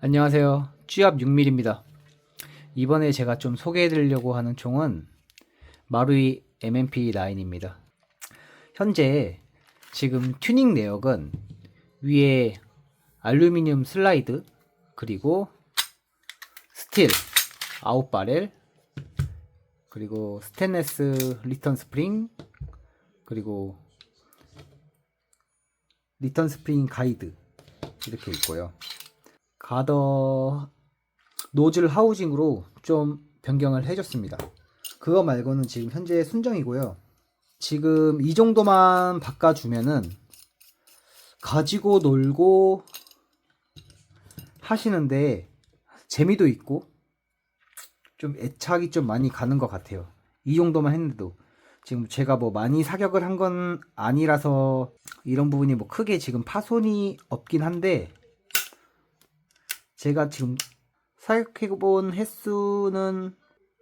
안녕하세요. 쥐압 6mm입니다. 이번에 제가 좀 소개해 드리려고 하는 총은 마루이 MMP9입니다. 현재 지금 튜닝 내역은 위에 알루미늄 슬라이드 그리고 스틸 아웃 바렐 그리고 스테인레스 리턴 스프링 그리고 리턴 스프링 가이드 이렇게 있고요. 가더 노즐 하우징으로 좀 변경을 해줬습니다. 그거 말고는 지금 현재 순정이고요. 지금 이 정도만 바꿔주면은 가지고 놀고 하시는데 재미도 있고 좀 애착이 좀 많이 가는 것 같아요. 이 정도만 했는데도 지금 제가 뭐 많이 사격을 한 건 아니라서 이런 부분이 뭐 크게 지금 파손이 없긴 한데 제가 지금 사격해본 횟수는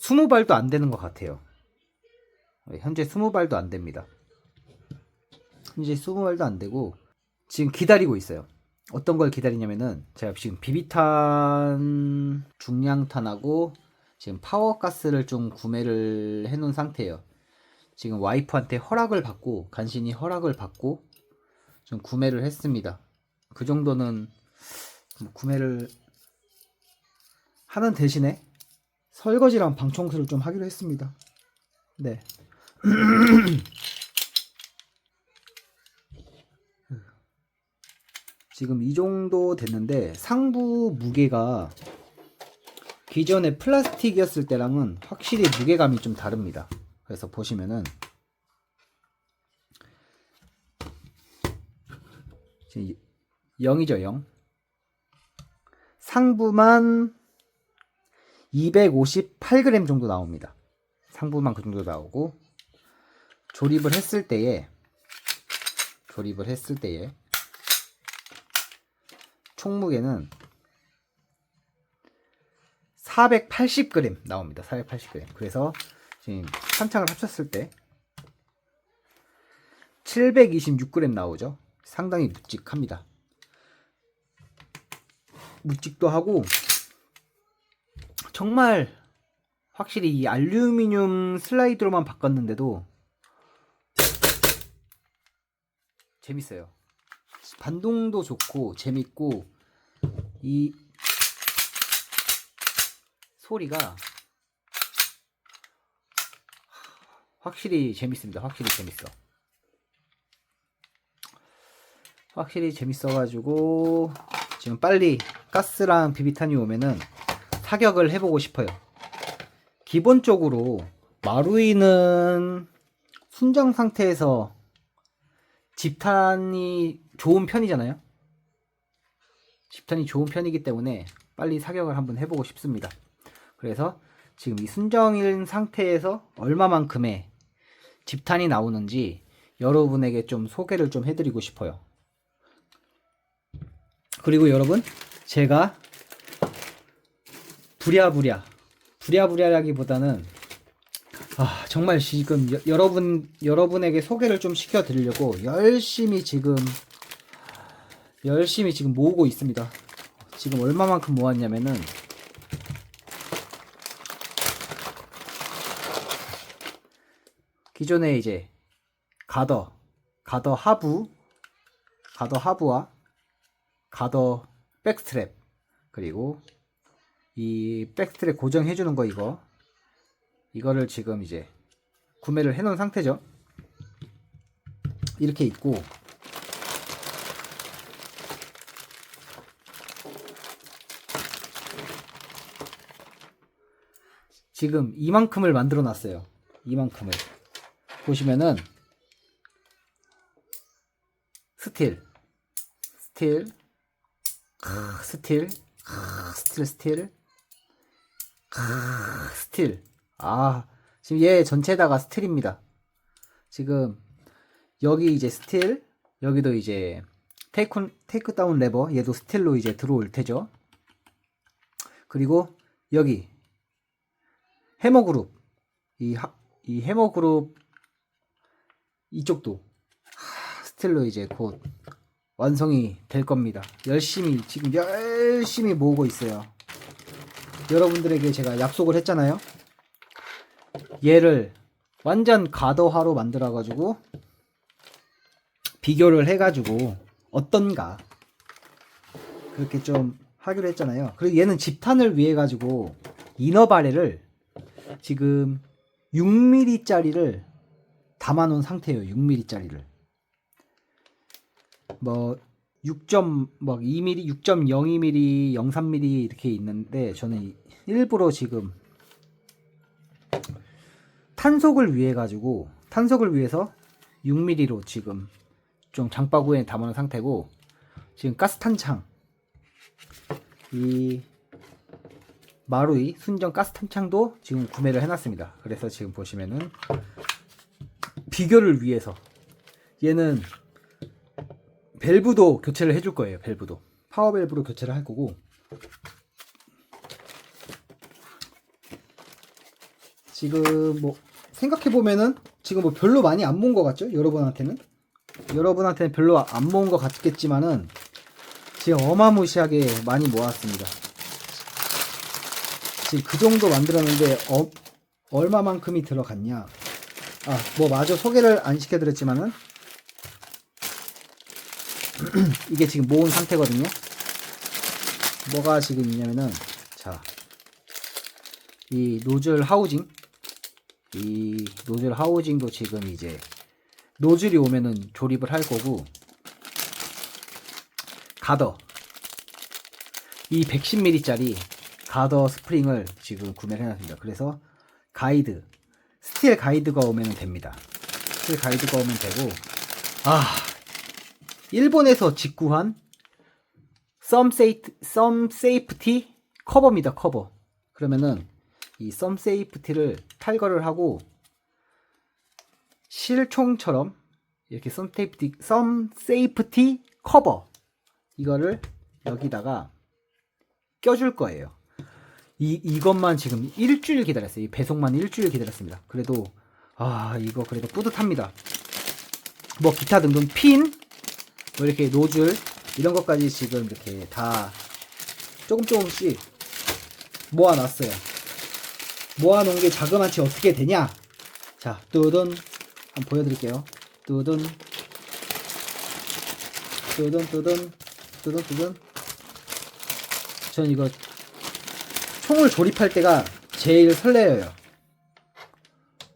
20발도 안 되는 것 같아요. 네, 현재 20발도 안 됩니다. 현재 20발도 안 되고 지금 기다리고 있어요. 어떤 걸 기다리냐면은 제가 지금 비비탄 중량탄하고 지금 파워가스를 좀 구매를 해놓은 상태예요. 지금 와이프한테 허락을 받고 간신히 허락을 받고 좀 구매를 했습니다. 그 정도는 뭐 구매를 하는 대신에 설거지랑 방 청소를 좀 하기로 했습니다. 네. 지금 이 정도 됐는데 상부 무게가 기존의 플라스틱이었을 때랑은 확실히 무게감이 좀 다릅니다. 그래서 보시면은 지금 0이죠 0 상부만 258g 정도 나옵니다. 상부만 그 정도 나오고 조립을 했을 때에 조립을 했을 때에 총 무게는 480g 나옵니다. 480g. 그래서 지금 한창을 합쳤을 때 726g 나오죠. 상당히 묵직합니다. 묵직도 하고 정말 확실히 이 알루미늄 슬라이드로만 바꿨는데도 재밌어요. 반동도 좋고 재밌고 이 소리가 확실히 재밌습니다. 확실히 재밌어. 확실히 재밌어가지고 지금 빨리 가스랑 비비탄이 오면은 사격을 해보고 싶어요. 기본적으로 마루이는 순정 상태에서 집탄이 좋은 편이잖아요. 집탄이 좋은 편이기 때문에 빨리 사격을 한번 해보고 싶습니다. 그래서 지금 이 순정인 상태에서 얼마만큼의 집탄이 나오는지 여러분에게 좀 소개를 좀 해드리고 싶어요. 그리고 여러분, 제가 부랴부랴, 부랴부랴라기보다는 아, 정말 지금 여, 여러분 여러분에게 소개를 좀 시켜 드리려고 열심히 지금 열심히 지금 모으고 있습니다. 지금 얼마만큼 모았냐면은 기존에 이제 가더, 가더 하부, 가더 하부와 가더 백스트랩 그리고 이 백스트랩 고정해 주는 거 이거 이거를 지금 이제 구매를 해 놓은 상태죠. 이렇게 있고 지금 이만큼을 만들어 놨어요. 이만큼을. 보시면은 스틸 스틸 크, 스틸 크, 스틸 스틸 크, 스틸 아 지금 얘 전체다가 스틸입니다 지금 여기 이제 스틸 여기도 이제 테이크 테이크 다운 레버 얘도 스틸로 이제 들어올 테죠 그리고 여기 해머 그룹 이, 하, 이 해머 그룹 이쪽도 하, 스틸로 이제 곧 완성이 될 겁니다. 열심히 지금 열심히 모으고 있어요. 여러분들에게 제가 약속을 했잖아요. 얘를 완전 가더화로 만들어 가지고 비교를 해 가지고 어떤가 그렇게 좀 하기로 했잖아요. 그리고 얘는 집탄을 위해 가지고 이너 바렐을 지금 6mm짜리를 담아 놓은 상태예요. 6mm짜리를. 뭐 6점 뭐 2mm, 6.02mm, 03mm 이렇게 있는데 저는 일부러 지금 탄속을 위해 가지고 탄속을 위해서 6mm로 지금 좀 장바구니에 담아놓은 상태고 지금 가스탄창 이 마루이 순정 가스탄창도 지금 구매를 해놨습니다. 그래서 지금 보시면은 비교를 위해서 얘는 밸브도 교체를 해줄 거예요. 밸브도 파워 밸브로 교체를 할 거고 지금 뭐 생각해 보면은 지금 뭐 별로 많이 안 모은 것 같죠? 여러분한테는 여러분한테는 별로 안 모은 것 같겠지만은 지금 어마무시하게 많이 모았습니다. 지금 그 정도 만들었는데 어, 얼마만큼이 들어갔냐? 아, 뭐 마저 소개를 안 시켜드렸지만은 이게 지금 모은 상태거든요. 뭐가 지금 있냐면은 자, 이 노즐 하우징, 이 노즐 하우징도 지금 이제 노즐이 오면은 조립을 할 거고 가더 이 110mm짜리 가더 스프링을 지금 구매를 해놨습니다. 그래서 가이드 스틸 가이드가 오면 됩니다. 스틸 가이드가 오면 되고 아 일본에서 직구한 썸 세이트 썸 세이프티 커버입니다. 커버 그러면은 이 썸 세이프티를 탈거를 하고 실총처럼 이렇게 썸 테이프티 썸 세이프티 커버 이거를 여기다가 껴줄 거예요. 이 이것만 지금 일주일 기다렸어요. 이 배송만 일주일 기다렸습니다. 그래도 아 이거 그래도 뿌듯합니다. 뭐 기타 등등 핀, 뭐 이렇게 노즐 이런 것까지 지금 이렇게 다 조금 조금씩 모아놨어요. 모아놓은 게 자그마치 어떻게 되냐? 자, 뚜둔 한번 보여드릴게요. 뚜둔 뚜둔 뚜둔 뚜둔 뚜둔 전 이거 총을 조립할 때가 제일 설레어요.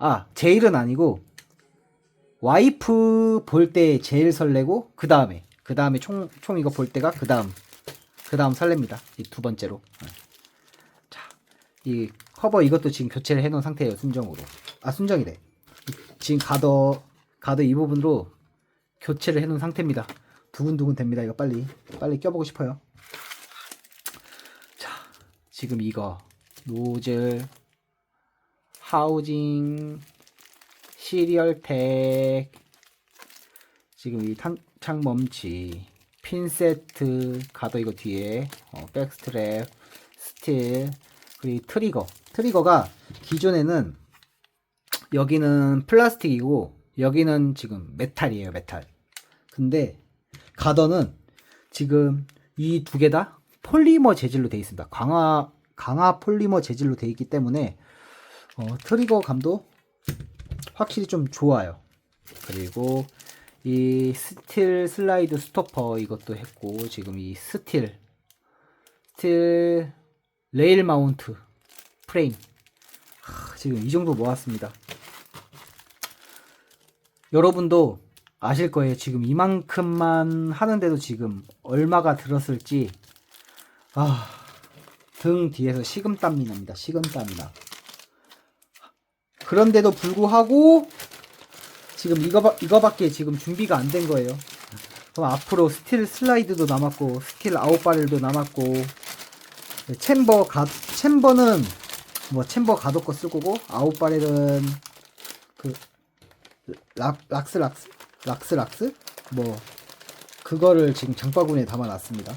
아, 제일은 아니고 와이프 볼 때 제일 설레고 그 다음에 그 다음에 총, 총 이거 볼 때가 그 다음 그 다음 설렙니다. 이 두 번째로. 자, 이 커버 이것도 지금 교체를 해놓은 상태예요. 순정으로. 아 순정이래. 지금 가더 가더 이 부분으로 교체를 해놓은 상태입니다. 두근두근 됩니다. 이거 빨리 빨리 껴보고 싶어요. 자, 지금 이거 노즐 하우징 시리얼텍 지금 이 탄창 멈치 핀 세트 가더 이거 뒤에 어, 백스트랩 스틸 그리고 트리거. 트리거가 기존에는 여기는 플라스틱이고 여기는 지금 메탈이에요 메탈. 근데 가더는 지금 이 두 개 다 폴리머 재질로 되어 있습니다. 강화 강화 폴리머 재질로 되어 있기 때문에 어, 트리거 감도 확실히 좀 좋아요. 그리고 이 스틸 슬라이드 스토퍼 이것도 했고 지금 이 스틸 스틸 레일 마운트 프레임. 하, 지금 이 정도 모았습니다. 여러분도 아실 거예요. 지금 이만큼만 하는데도 지금 얼마가 들었을지. 아, 등 뒤에서 식은땀이 납니다. 식은땀이 나 그런데도 불구하고 지금 이거 이거밖에 지금 준비가 안 된 거예요. 그럼 앞으로 스틸 슬라이드도 남았고 스틸 아웃바렐도 남았고 챔버 가 챔버는 뭐 챔버 가도 거 쓸 거고 아웃바렐은 그 락, 락스 락스 락스 락스 뭐 그거를 지금 장바구니에 담아놨습니다.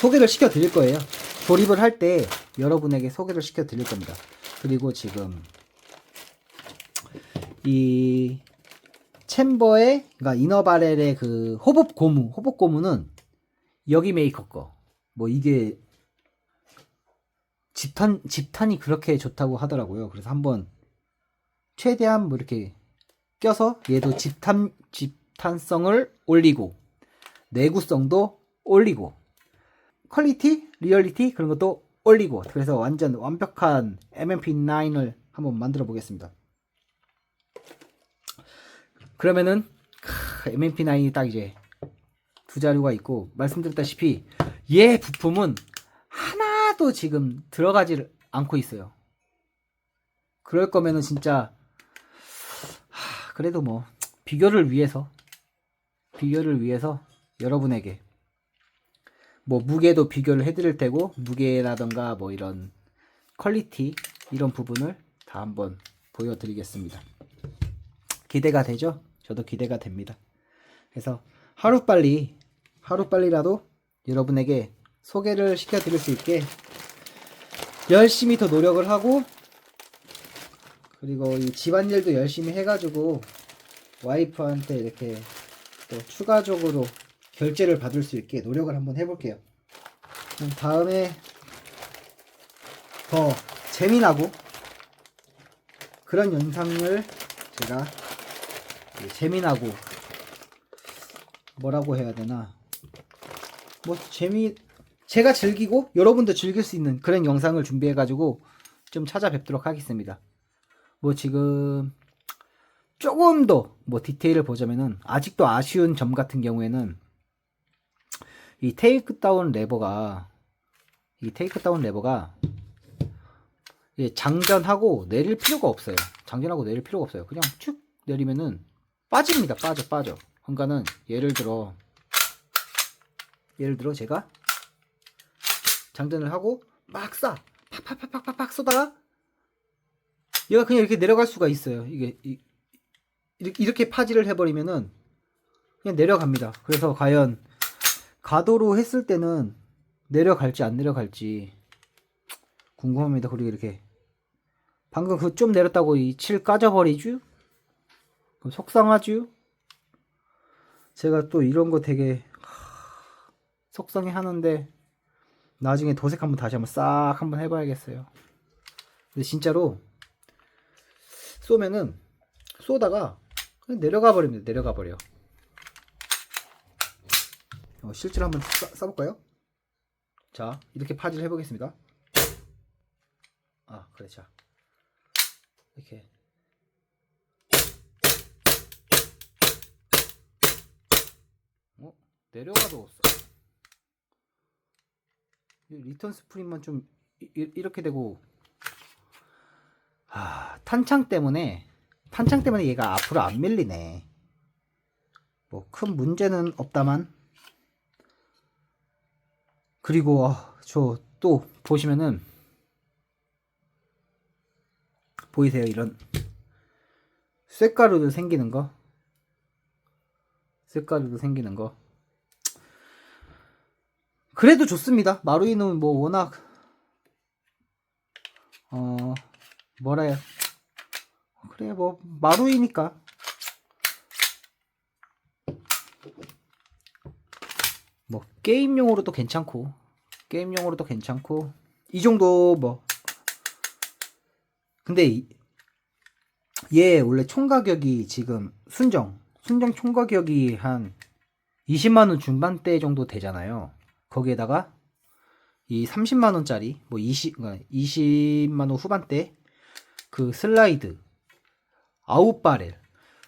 소개를 시켜 드릴 거예요. 조립을 할 때 여러분에게 소개를 시켜 드릴 겁니다. 그리고 지금 이 챔버의 그러니까 이너 바렐의 그 호흡 고무 호흡 고무는 여기 메이커 거. 뭐 이게 집탄 집탄이 그렇게 좋다고 하더라고요. 그래서 한번 최대한 뭐 이렇게 껴서 얘도 집탄 집탄성을 올리고 내구성도 올리고 퀄리티, 리얼리티 그런 것도 올리고 그래서 완전 완벽한 MMP9을 한번 만들어 보겠습니다. 그러면은 크, MMP9이 딱 이제 두 자루가 있고 말씀드렸다시피 얘 부품은 하나도 지금 들어가지 않고 있어요. 그럴 거면은 진짜 하, 그래도 뭐 비교를 위해서 비교를 위해서 여러분에게 뭐 무게도 비교를 해드릴 테고 무게라던가 뭐 이런 퀄리티 이런 부분을 다 한번 보여드리겠습니다. 기대가 되죠? 저도 기대가 됩니다. 그래서 하루빨리 하루빨리라도 여러분에게 소개를 시켜드릴 수 있게 열심히 더 노력을 하고 그리고 이 집안일도 열심히 해가지고 와이프한테 이렇게 또 추가적으로 결제를 받을 수 있게 노력을 한번 해볼게요. 다음에 더 재미나고 그런 영상을 제가 재미나고 뭐라고 해야 되나 뭐 재미 제가 즐기고 여러분도 즐길 수 있는 그런 영상을 준비해 가지고 좀 찾아뵙도록 하겠습니다. 뭐 지금 조금 더 뭐 디테일을 보자면은 아직도 아쉬운 점 같은 경우에는 이 테이크 다운 레버가 이 테이크 다운 레버가 예, 장전하고 내릴 필요가 없어요. 장전하고 내릴 필요가 없어요. 그냥 쭉 내리면은 빠집니다. 빠져 빠져. 그러니까는 예를 들어 예를 들어 제가 장전을 하고 막 쏴. 팍팍팍팍팍 쏘다가 얘가 그냥 이렇게 내려갈 수가 있어요. 이게 이, 이렇게, 파지를 해버리면은 그냥 내려갑니다. 그래서 과연 가도로 했을 때는 내려갈지 안 내려갈지 궁금합니다. 그리고 이렇게 방금 그 좀 내렸다고 이 칠 까져버리죠? 그럼 속상하죠? 제가 또 이런 거 되게 하, 속상해 하는데 나중에 도색 한번 다시 한번 싹 한번 해봐야겠어요. 근데 진짜로 쏘면은 쏘다가 내려가 버립니다. 내려가 버려. 어, 실제로 한번 쏴, 쏴볼까요? 자, 이렇게 파지를 해보겠습니다. 아, 그래, 자. 이렇게. 내려가도 쏴. 이 리턴 스프링만 좀 이, 이- 이렇게 되고 아, 탄창 때문에 탄창 때문에 얘가 앞으로 안 밀리네. 뭐 큰 문제는 없다만 그리고 저또 보시면은 보이세요 이런 쇳가루도 생기는 거 쇳가루도 생기는 거 그래도 좋습니다. 마루이는 뭐 워낙 어 뭐라 해요 그래 뭐 마루이니까. 뭐 게임용으로도 괜찮고 게임용으로도 괜찮고 이 정도 뭐. 근데 이- 얘 원래 총 가격이 지금 순정 순정 총 가격이 한 20만 원 중반대 정도 되잖아요. 거기에다가 이 30만 원짜리 뭐 20, 그러니까 20만 원 후반대 그 슬라이드 아웃 바렐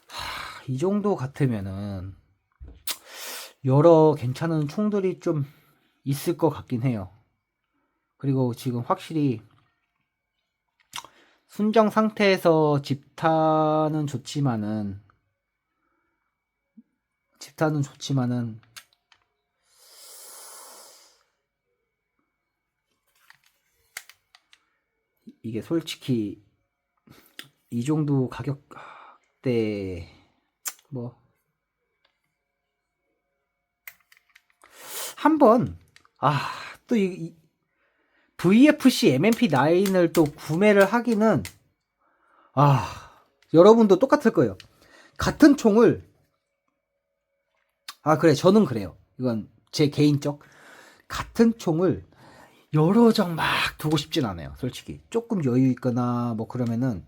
하, 이 정도 같으면은 여러 괜찮은 총들이 좀 있을 것 같긴 해요. 그리고 지금 확실히 순정 상태에서 집타는 좋지만은 집타는 좋지만은 이게 솔직히 이 정도 가격대 뭐 한번 아또 이, 이 VFC MMP9을 또 구매를 하기는 아 여러분도 똑같을 거예요. 같은 총을 아 그래 저는 그래요. 이건 제 개인적 같은 총을 여러 장 막 두고 싶진 않아요. 솔직히 조금 여유 있거나 뭐 그러면은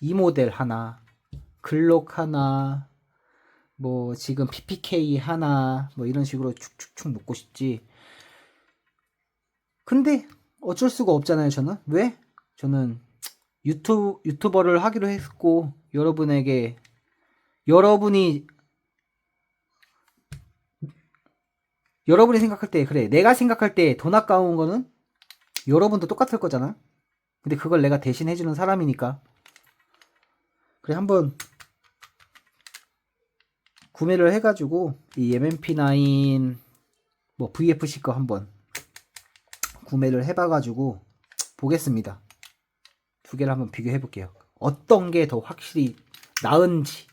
이 모델 하나, 글록 하나, 뭐 지금 PPK 하나 뭐 이런 식으로 축축축 묶고 싶지. 근데 어쩔 수가 없잖아요. 저는 왜? 저는 유튜 유튜버를 하기로 했고 여러분에게 여러분이 여러분이 생각할 때 그래 내가 생각할 때 돈 아까운 거는 여러분도 똑같을 거잖아. 근데 그걸 내가 대신 해주는 사람이니까. 그래 한번 구매를 해가지고 이 MMP9 뭐 VFC 거 한번 구매를 해봐가지고 보겠습니다. 두 개를 한번 비교해 볼게요. 어떤 게 더 확실히 나은지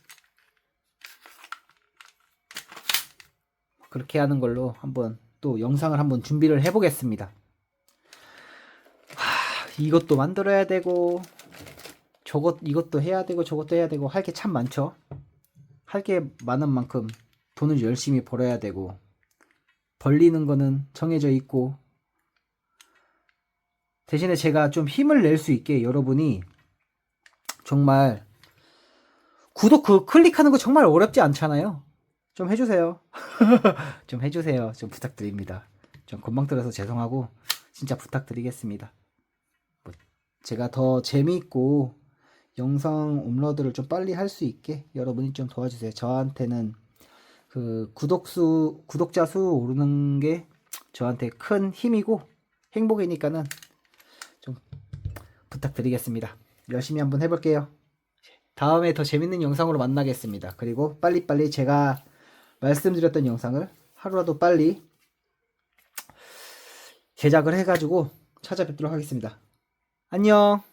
그렇게 하는 걸로 한번 또 영상을 한번 준비를 해보겠습니다. 하, 이것도 만들어야 되고 저것 이것도 해야 되고 저것도 해야 되고 할 게 참 많죠. 할 게 많은 만큼 돈을 열심히 벌어야 되고 벌리는 거는 정해져 있고 대신에 제가 좀 힘을 낼 수 있게 여러분이 정말 구독 그 클릭하는 거 정말 어렵지 않잖아요. 좀 해주세요. 좀 해주세요. 좀 부탁드립니다. 좀 금방 들어서 죄송하고 진짜 부탁드리겠습니다. 뭐 제가 더 재미있고 영상 업로드를 좀 빨리 할 수 있게 여러분이 좀 도와주세요. 저한테는 그 구독수 구독자 수 오르는 게 저한테 큰 힘이고 행복이니까는 좀 부탁드리겠습니다. 열심히 한번 해볼게요. 다음에 더 재밌는 영상으로 만나겠습니다. 그리고 빨리빨리 제가 말씀드렸던 영상을 하루라도 빨리 제작을 해가지고 찾아뵙도록 하겠습니다. 안녕!